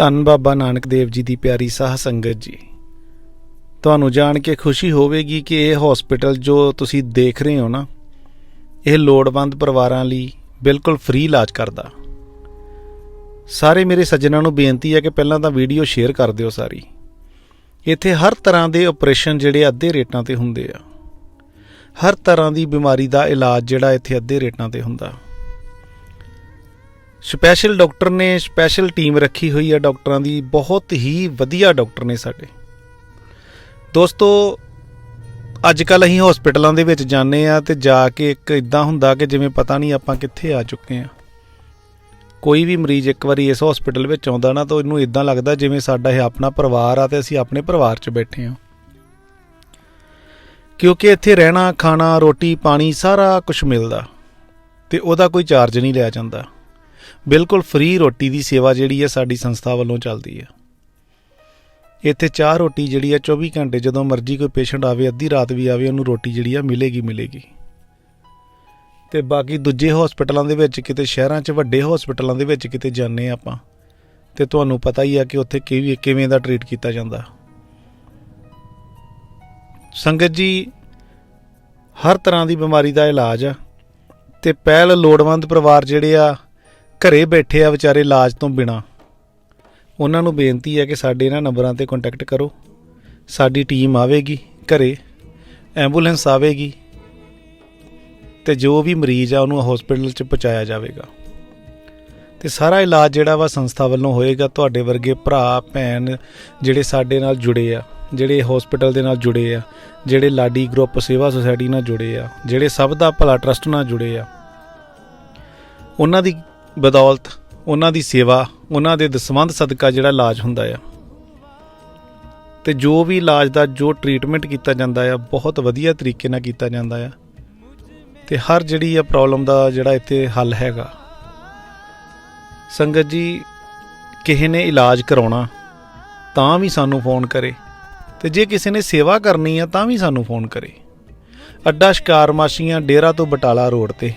ਧੰਨ ਬਾਬਾ ਨਾਨਕ ਦੇਵ ਜੀ ਦੀ ਪਿਆਰੀ ਸਾਹ ਸੰਗਤ ਜੀ। ਤੁਹਾਨੂੰ ਜਾਣ ਕੇ ਖੁਸ਼ੀ ਹੋਵੇਗੀ ਕਿ ਇਹ ਹਸਪੀਟਲ ਜੋ ਤੁਸੀਂ ਦੇਖ ਰਹੇ ਹੋ ਨਾ, ਇਹ ਲੋੜਵੰਦ ਪਰਿਵਾਰਾਂ ਲਈ ਬਿਲਕੁਲ ਫ੍ਰੀ ਇਲਾਜ ਕਰਦਾ। ਸਾਰੇ ਮੇਰੇ ਸੱਜਣਾਂ ਨੂੰ ਬੇਨਤੀ ਹੈ ਕਿ ਪਹਿਲਾਂ ਤਾਂ ਵੀਡੀਓ ਸ਼ੇਅਰ ਕਰ ਦਿਓ ਸਾਰੀ। ਇੱਥੇ ਹਰ ਤਰ੍ਹਾਂ ਦੇ ਆਪਰੇਸ਼ਨ ਜਿਹੜੇ ਅੱਧੇ ਰੇਟਾਂ ਤੇ ਹੁੰਦੇ ਆ। ਹਰ ਤਰ੍ਹਾਂ ਦੀ ਬਿਮਾਰੀ ਦਾ ਇਲਾਜ ਜਿਹੜਾ ਇੱਥੇ ਅੱਧੇ ਰੇਟਾਂ ਤੇ ਹੁੰਦਾ। ਸਪੈਸ਼ਲ ਡਾਕਟਰ ਨੇ ਸਪੈਸ਼ਲ ਟੀਮ ਰੱਖੀ ਹੋਈ ਹੈ ਡਾਕਟਰਾਂ ਦੀ, ਬਹੁਤ ਹੀ ਵਧੀਆ ਡਾਕਟਰ ਨੇ ਸਾਡੇ। ਦੋਸਤੋ ਅੱਜ ਕੱਲ ਅਸੀਂ ਹਸਪੀਟਲਾਂ ਦੇ ਵਿੱਚ ਜਾਂਦੇ ਆ ਤੇ ਜਾ ਕੇ ਇੱਕ ਇਦਾਂ ਹੁੰਦਾ ਕਿ ਜਿਵੇਂ ਪਤਾ ਨਹੀਂ ਆਪਾਂ ਕਿੱਥੇ ਆ ਚੁੱਕੇ ਆ। ਕੋਈ ਵੀ ਮਰੀਜ਼ ਇੱਕ ਵਾਰੀ ਇਸ ਹਸਪੀਟਲ ਵਿੱਚ ਆਉਂਦਾ ਨਾ ਤਾਂ ਇਹਨੂੰ ਇਦਾਂ ਲੱਗਦਾ ਜਿਵੇਂ ਸਾਡਾ ਇਹ ਆਪਣਾ ਪਰਿਵਾਰ ਆ ਤੇ ਅਸੀਂ ਆਪਣੇ ਪਰਿਵਾਰ 'ਚ ਬੈਠੇ ਆ। ਕਿਉਂਕਿ ਇੱਥੇ ਰਹਿਣਾ, ਖਾਣਾ, ਰੋਟੀ, ਪਾਣੀ ਸਾਰਾ ਕੁਝ ਮਿਲਦਾ ਤੇ ਉਹਦਾ ਕੋਈ ਚਾਰਜ ਨਹੀਂ ਲਿਆ ਜਾਂਦਾ। ਬਿਲਕੁਲ ਫ੍ਰੀ ਰੋਟੀ ਦੀ ਸੇਵਾ ਜਿਹੜੀ ਹੈ ਸਾਡੀ ਸੰਸਥਾ ਵੱਲੋਂ ਚੱਲਦੀ ਹੈ। ਇੱਥੇ ਚਾਹ ਰੋਟੀ ਜਿਹੜੀ ਹੈ 24 ਘੰਟੇ ਜਦੋਂ ਮਰਜ਼ੀ ਕੋਈ ਪੇਸ਼ੈਂਟ ਆਵੇ, ਅੱਧੀ ਰਾਤ ਵੀ ਆਵੇ, ਉਹਨੂੰ ਰੋਟੀ ਜਿਹੜੀ ਆ ਮਿਲੇਗੀ ਮਿਲੇਗੀ। ਤੇ ਬਾਕੀ ਦੂਜੇ ਹਸਪੀਟਲਾਂ ਦੇ ਵਿੱਚ ਕਿਤੇ ਸ਼ਹਿਰਾਂ 'ਚ, ਵੱਡੇ ਹਸਪੀਟਲਾਂ ਦੇ ਵਿੱਚ ਕਿਤੇ ਜਾਂਦੇ ਹਾਂ ਆਪਾਂ, ਤੇ ਤੁਹਾਨੂੰ ਪਤਾ ਹੀ ਆ ਕਿ ਉੱਥੇ ਕਿਵੇਂ ਕਿਵੇਂ ਦਾ ਟ੍ਰੀਟ ਕੀਤਾ ਜਾਂਦਾ। ਸੰਗਤ ਜੀ, ਹਰ ਤਰ੍ਹਾਂ ਦੀ ਬਿਮਾਰੀ ਦਾ ਇਲਾਜ ਆ, ਤੇ ਪਹਿਲ ਲੋੜਵੰਦ ਪਰਿਵਾਰ ਜਿਹੜੇ ਆ ਘਰੇ ਬੈਠੇ ਆ ਵਿਚਾਰੇ ਇਲਾਜ ਤੋਂ ਬਿਨਾ। ਉਹਨਾਂ ਨੂੰ ਬੇਨਤੀ ਹੈ ਕਿ ਸਾਡੇ ਇਹਨਾਂ ਨੰਬਰਾਂ ਤੇ ਕੰਟੈਕਟ ਕਰੋ। ਸਾਡੀ ਟੀਮ ਆਵੇਗੀ ਘਰੇ ਐਂਬੂਲੈਂਸ ਆਵੇਗੀ ਤੇ ਜੋ ਵੀ ਮਰੀਜ਼ ਆ ਉਹਨੂੰ ਹਸਪੀਟਲ 'ਚ ਪਹੁੰਚਾਇਆ ਜਾਵੇਗਾ। ਤੇ ਸਾਰਾ ਇਲਾਜ ਜਿਹੜਾ ਵਾ ਸੰਸਥਾ ਵੱਲੋਂ ਹੋਏਗਾ, ਤੁਹਾਡੇ ਵਰਗੇ ਭਰਾ, ਭੈਣ ਜਿਹੜੇ ਸਾਡੇ ਨਾਲ ਜੁੜੇ ਆ, ਜਿਹੜੇ ਹਸਪੀਟਲ ਦੇ ਨਾਲ ਜੁੜੇ ਆ, ਜਿਹੜੇ ਲਾਡੀ ਗਰੁੱਪ ਸੇਵਾ ਸੁਸਾਇਟੀ ਨਾਲ ਜੁੜੇ ਆ, ਜਿਹੜੇ ਸਭ ਦਾ ਭਲਾ ਟਰਸਟ ਨਾਲ ਜੁੜੇ ਆ। ਉਹਨਾਂ ਦੀ ਬਦੌਲਤ ਉਹਨਾਂ ਦੀ ਸੇਵਾ, ਉਹਨਾਂ ਦੇ ਦਸਵੰਧ ਸਦਕਾ ਜਿਹੜਾ ਇਲਾਜ ਹੁੰਦਾ ਆ। ਤੇ ਜੋ ਵੀ ਇਲਾਜ ਦਾ, ਜੋ ਟ੍ਰੀਟਮੈਂਟ ਕੀਤਾ ਜਾਂਦਾ ਆ, ਬਹੁਤ ਵਧੀਆ ਤਰੀਕੇ ਨਾਲ ਕੀਤਾ ਜਾਂਦਾ ਆ। ਤੇ ਹਰ ਜਿਹੜੀ ਆ ਪ੍ਰੋਬਲਮ ਦਾ ਜਿਹੜਾ ਇੱਥੇ ਹੱਲ ਹੈਗਾ। ਸੰਗਤ ਜੀ, ਕਿਸੇ ਨੇ ਇਲਾਜ ਕਰਾਉਣਾ, ਤਾਂ ਵੀ ਸਾਨੂੰ ਫੋਨ ਕਰੇ। ਤੇ ਜੇ ਕਿਸੇ ਨੇ ਸੇਵਾ ਕਰਨੀ ਆ, ਤਾਂ ਵੀ ਸਾਨੂੰ ਫੋਨ ਕਰੇ। ਅੱਡਾ ਸ਼ਿਕਾਰ ਮਾਸ਼ੀਆਂ ਡੇਰਾ ਤੋਂ ਬਟਾਲਾ ਰੋਡ ਤੇ।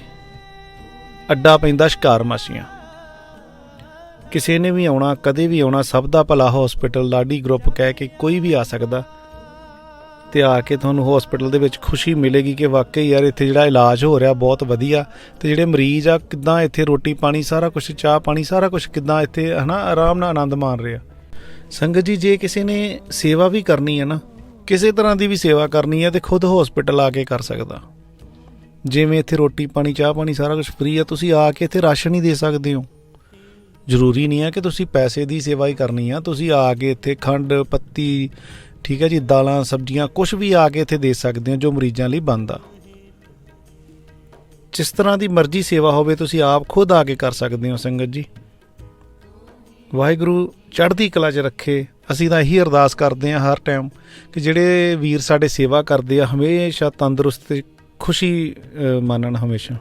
ਅੱਡਾ ਪੈਂਦਾ ਸ਼ਿਕਾਰ ਮਾਸ਼ੀਆਂ। ਕਿਸੇ ਨੇ ਵੀ ਆਉਣਾ, ਕਦੇ ਵੀ ਆਉਣਾ, ਸਭ ਦਾ ਭਲਾ ਹਸਪੀਟਲ ਲਾਡੀ ਗਰੁੱਪ ਕਹਿ ਕੇ ਕੋਈ ਵੀ ਆ ਸਕਦਾ। ਤੇ ਆ ਕੇ ਤੁਹਾਨੂੰ ਹਸਪੀਟਲ ਦੇ ਵਿੱਚ ਖੁਸ਼ੀ ਮਿਲੇਗੀ ਕਿ ਵਾਕਈ ਯਾਰ ਇੱਥੇ ਜਿਹੜਾ ਇਲਾਜ ਹੋ ਰਿਹਾ ਬਹੁਤ ਵਧੀਆ ਤੇ ਜਿਹੜੇ ਮਰੀਜ਼ ਆ, ਕਿਦਾਂ ਇੱਥੇ ਰੋਟੀ ਪਾਣੀ ਸਾਰਾ ਕੁਝ ਚਾਹ ਪਾਣੀ ਸਾਰਾ ਕੁਝ ਕਿਦਾਂ ਇੱਥੇ ਹਨਾ ਆਰਾਮ ਨਾਲ ਆਨੰਦ ਮਾਣ ਰਿਹਾ। ਸੰਗਤ ਜੀ, ਜੇ ਕਿਸੇ ਨੇ ਸੇਵਾ ਵੀ ਕਰਨੀ ਹੈ ਨਾ, ਕਿਸੇ ਤਰ੍ਹਾਂ ਦੀ ਵੀ ਸੇਵਾ ਕਰਨੀ ਹੈ ਤੇ ਖੁਦ ਹਸਪੀਟਲ ਆ ਕੇ ਕਰ ਸਕਦਾ। ਜਿਵੇਂ ਇੱਥੇ ਰੋਟੀ ਪਾਣੀ, ਚਾਹ ਪਾਣੀ ਸਾਰਾ ਕੁਝ ਫ੍ਰੀ ਆ, ਤੁਸੀਂ ਆ ਕੇ ਇੱਥੇ ਰਾਸ਼ਨ ਹੀ ਦੇ ਸਕਦੇ ਹੋ। ਜ਼ਰੂਰੀ ਨਹੀਂ ਹੈ ਕਿ ਤੁਸੀਂ ਪੈਸੇ ਦੀ ਸੇਵਾ ਹੀ ਕਰਨੀ ਆ, ਤੁਸੀਂ ਆ ਕੇ ਇੱਥੇ ਖੰਡ, ਪੱਤੀ, ਠੀਕ ਹੈ ਜੀ, ਦਾਲਾਂ, ਸਬਜ਼ੀਆਂ ਕੁਝ ਵੀ ਆ ਕੇ ਇੱਥੇ ਦੇ ਸਕਦੇ ਹੋ ਜੋ ਮਰੀਜ਼ਾਂ ਲਈ ਬਣਦਾ ਜਿਸ ਤਰ੍ਹਾਂ ਦੀ ਮਰਜ਼ੀ ਸੇਵਾ ਹੋਵੇ, ਤੁਸੀਂ ਆਪ ਖੁਦ ਆ ਕੇ ਕਰ ਸਕਦੇ ਹੋ ਸੰਗਤ ਜੀ। ਵਾਹਿਗੁਰੂ ਚੜ੍ਹਦੀ ਕਲਾ 'ਚ ਰੱਖੇ। ਅਸੀਂ ਤਾਂ ਇਹੀ ਅਰਦਾਸ ਕਰਦੇ ਹਾਂ ਹਰ ਟਾਈਮ ਕਿ ਜਿਹੜੇ ਵੀਰ ਸਾਡੇ ਸੇਵਾ ਕਰਦੇ ਆ, ਹਮੇਸ਼ਾ ਤੰਦਰੁਸਤ ਖੁਸ਼ੀ ਅ, ਮਾਨਣ ਹਮੇਸ਼ਾ।